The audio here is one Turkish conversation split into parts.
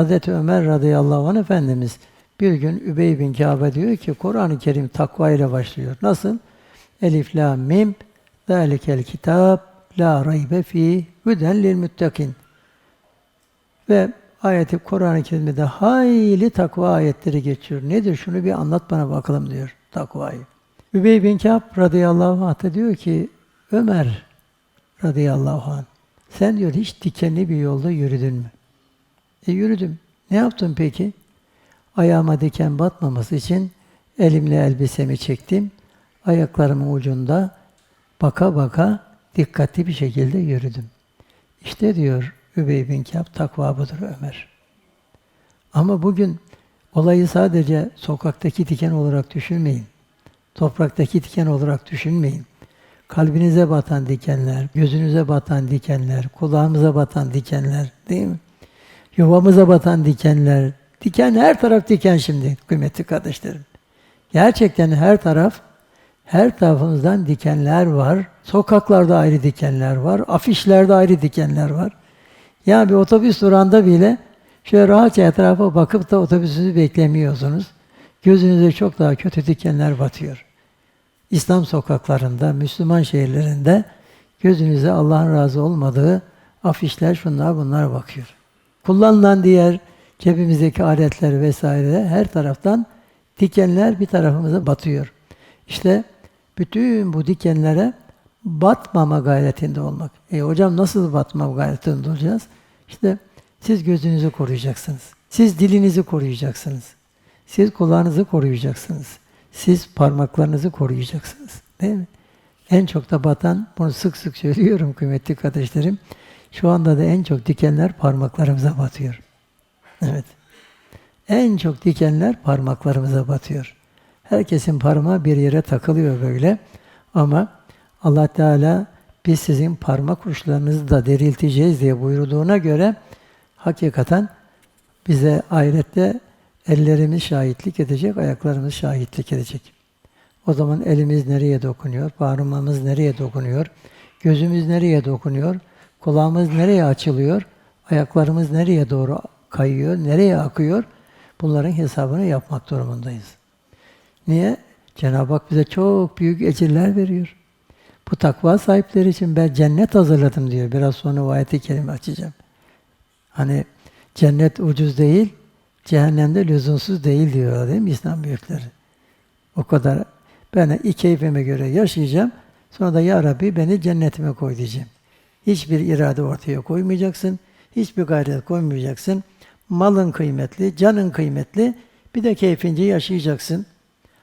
Hazreti Ömer radıyallahu anh Efendimiz bir gün Übey bin Kâbe diyor ki Kur'an-ı Kerim takva ile başlıyor. Nasıl? Elif la mim zalikel kitap la raybe fi huden lil muttakin. Ve ayeti Kur'an-ı Kerim'de hayli takva ayetleri geçiyor. Nedir? Şunu bir anlat bana bakalım diyor takvayı. Übey bin Kâb radıyallahu anh da diyor ki Ömer radıyallahu anh sen diyor hiç dikenli bir yolda yürüdün mü? E yürüdüm. Ne yaptın peki? Ayağıma diken batmaması için elimle elbisemi çektim. Ayaklarımın ucunda baka baka dikkatli bir şekilde yürüdüm. İşte diyor Übey bin Kâb takva budur Ömer. Ama bugün olayı sadece sokaktaki diken olarak düşünmeyin. Topraktaki diken olarak düşünmeyin. Kalbinize batan dikenler, gözünüze batan dikenler, kulağımıza batan dikenler değil mi? Yuvamıza batan dikenler. Diken her taraf diken şimdi kıymetli kardeşlerim. Gerçekten her taraf her tarafımızdan dikenler var. Sokaklarda ayrı dikenler var. Afişlerde ayrı dikenler var. Ya bir otobüs durağında bile şöyle rahatça etrafa bakıp da otobüsünüzü beklemiyorsunuz. Gözünüze çok daha kötü dikenler batıyor. İslam sokaklarında, Müslüman şehirlerinde gözünüze Allah'ın razı olmadığı afişler, şunlar bunlar bakıyor. Kullanılan diğer cebimizdeki aletler vesaire her taraftan dikenler bir tarafımıza batıyor. İşte bütün bu dikenlere batmama gayretinde olmak. E hocam nasıl batmama gayretinde olacağız? İşte siz gözünüzü koruyacaksınız. Siz dilinizi koruyacaksınız. Siz kulağınızı koruyacaksınız. Siz parmaklarınızı koruyacaksınız. Değil mi? En çok da batan, bunu sık sık söylüyorum kıymetli kardeşlerim. Şu anda da en çok dikenler parmaklarımıza batıyor. Evet. En çok dikenler parmaklarımıza batıyor. Herkesin parmağı bir yere takılıyor böyle. Ama Allah Teala biz sizin parmak uçlarınızı da derilteceğiz diye buyurduğuna göre hakikaten bize ahirette ellerimiz şahitlik edecek, ayaklarımız şahitlik edecek. O zaman elimiz nereye dokunuyor, parmağımız nereye dokunuyor, gözümüz nereye dokunuyor, kulağımız nereye açılıyor, ayaklarımız nereye doğru kayıyor, nereye akıyor, bunların hesabını yapmak durumundayız. Niye? Cenab-ı Hak bize çok büyük ecirler veriyor. Bu takva sahipleri için ben cennet hazırladım diyor. Biraz sonra o ayeti kerime açacağım. Hani cennet ucuz değil, cehennemde lüzumsuz değil diyorlar değil mi İslam büyükleri? O kadar ben iki keyfime göre yaşayacağım. Sonra da ya Rabbi beni cennetime koy diyeceğim. Hiçbir irade ortaya koymayacaksın. Hiçbir gayret koymayacaksın. Malın kıymetli, canın kıymetli. Bir de keyfince yaşayacaksın.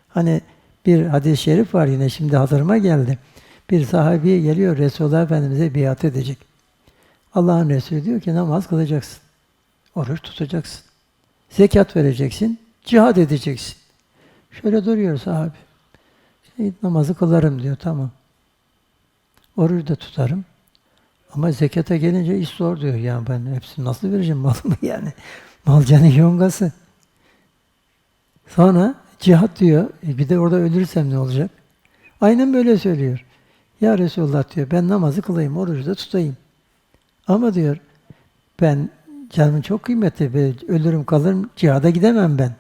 Hani bir hadis-i şerif var yine şimdi hatırıma geldi. Bir sahabi geliyor Resulullah Efendimiz'e biat edecek. Allah'ın Resulü diyor ki namaz kılacaksın. Oruç tutacaksın. Zekat vereceksin. Cihad edeceksin. Şöyle duruyor sahabe. Şey, namazı kılarım diyor tamam. Oruç da tutarım. Ama zekata gelince iş zor diyor. Yani ben hepsini nasıl vereceğim malımı yani? Mal canı yongası. Sonra cihat diyor. E bir de orada ölürsem ne olacak? Aynen böyle söylüyor. Ya Resulullah diyor ben namazı kılayım, orucu da tutayım. Ama diyor ben canım çok kıymetli, ölürüm kalırım, cihada gidemem ben.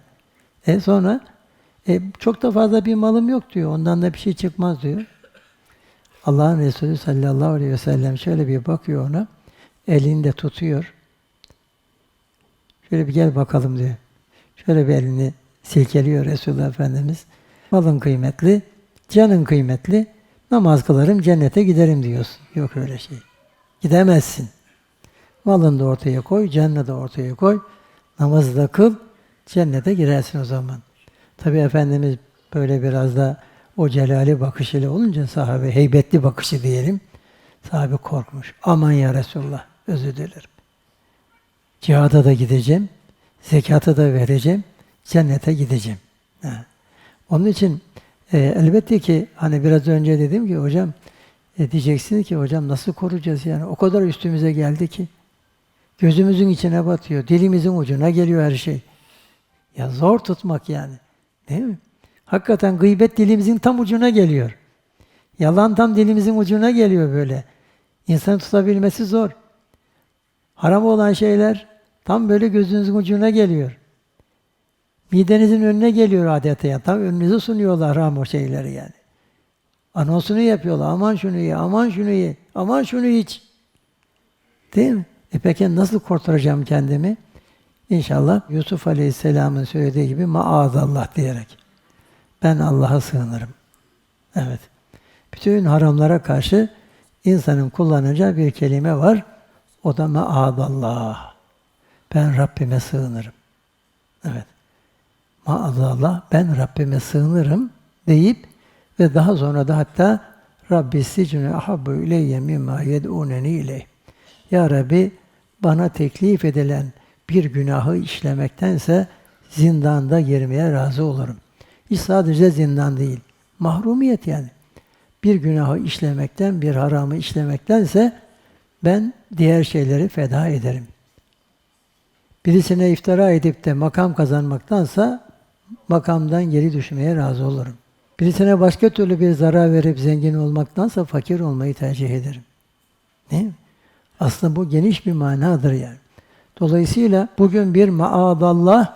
E sonra e, çok da fazla bir malım yok diyor, ondan da bir şey çıkmaz diyor. Allah'ın Resulü sallallahu aleyhi ve sellem şöyle bir bakıyor ona, elinde tutuyor. Şöyle bir gel bakalım diyor. Şöyle bir elini silkeliyor Resulullah Efendimiz. Malın kıymetli, canın kıymetli, namaz kılarım, cennete giderim diyorsun. Yok öyle şey. Gidemezsin. Malını da ortaya koy, canını da ortaya koy. Namazı da kıl, cennete girersin o zaman. Tabi Efendimiz böyle biraz da o celali bakışıyla olunca sahabe, heybetli bakışı diyelim. Sahabe korkmuş. Aman ya Resulullah, özür dilerim. Cihada da gideceğim, zekata da vereceğim, cennete gideceğim. Ha. Onun için e, elbette ki hani biraz önce dedim ki hocam e, diyeceksin ki hocam nasıl koruyacağız yani o kadar üstümüze geldi ki gözümüzün içine batıyor, dilimizin ucuna geliyor her şey. Ya zor tutmak yani. Değil mi? Hakikaten gıybet dilimizin tam ucuna geliyor. Yalan tam dilimizin ucuna geliyor böyle. İnsanı tutabilmesi zor. Haram olan şeyler Tam böyle gözünüzün ucuna geliyor. Midenizin önüne geliyor adeta yani. Tam önünüze sunuyorlar haram o şeyleri yani. Anonsunu yapıyorlar. Aman şunu ye, aman şunu ye, aman şunu iç. Değil mi? E peki nasıl kurtaracağım kendimi? İnşallah Yusuf Aleyhisselam'ın söylediği gibi maazallah diyerek. Ben Allah'a sığınırım. Evet. Bütün haramlara karşı insanın kullanacağı bir kelime var. O da maazallah. Ben Rabbime sığınırım. Evet. Maazallah ben Rabbime sığınırım deyip ve daha sonra da hatta Rabbi sicnü ahabbu ileyye mimma yed'uneni ileyh. Ya Rabbi bana teklif edilen bir günahı işlemektense zindanda girmeye razı olurum. Hiç sadece zindan değil, mahrumiyet yani. Bir günahı işlemekten, bir haramı işlemektense ben diğer şeyleri feda ederim. Birisine iftira edip de makam kazanmaktansa makamdan geri düşmeye razı olurum. Birisine başka türlü bir zarar verip zengin olmaktansa fakir olmayı tercih ederim. Değil mi? Aslında bu geniş bir manadır yani. Dolayısıyla bugün bir maadallah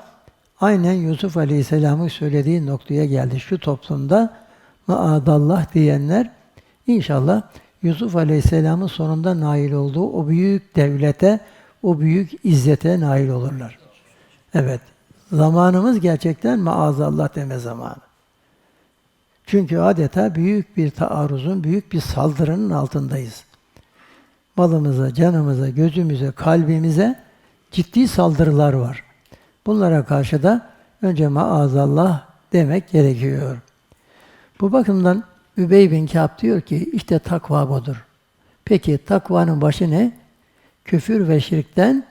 aynen Yusuf Aleyhisselam'ın söylediği noktaya geldi. Şu toplumda maadallah diyenler inşallah Yusuf Aleyhisselam'ın sonunda nail olduğu o büyük devlete, o büyük izzete nail olurlar. Evet. Zamanımız gerçekten maazallah deme zamanı. Çünkü adeta büyük bir taarruzun, büyük bir saldırının altındayız. Malımıza, canımıza, gözümüze, kalbimize ciddi saldırılar var. Bunlara karşı da önce maazallah demek gerekiyor. Bu bakımdan Übey bin Kâb diyor ki işte takva budur. Peki takvanın başı ne? Küfür ve şirkten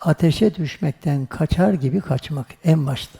ateşe düşmekten kaçar gibi kaçmak en başta.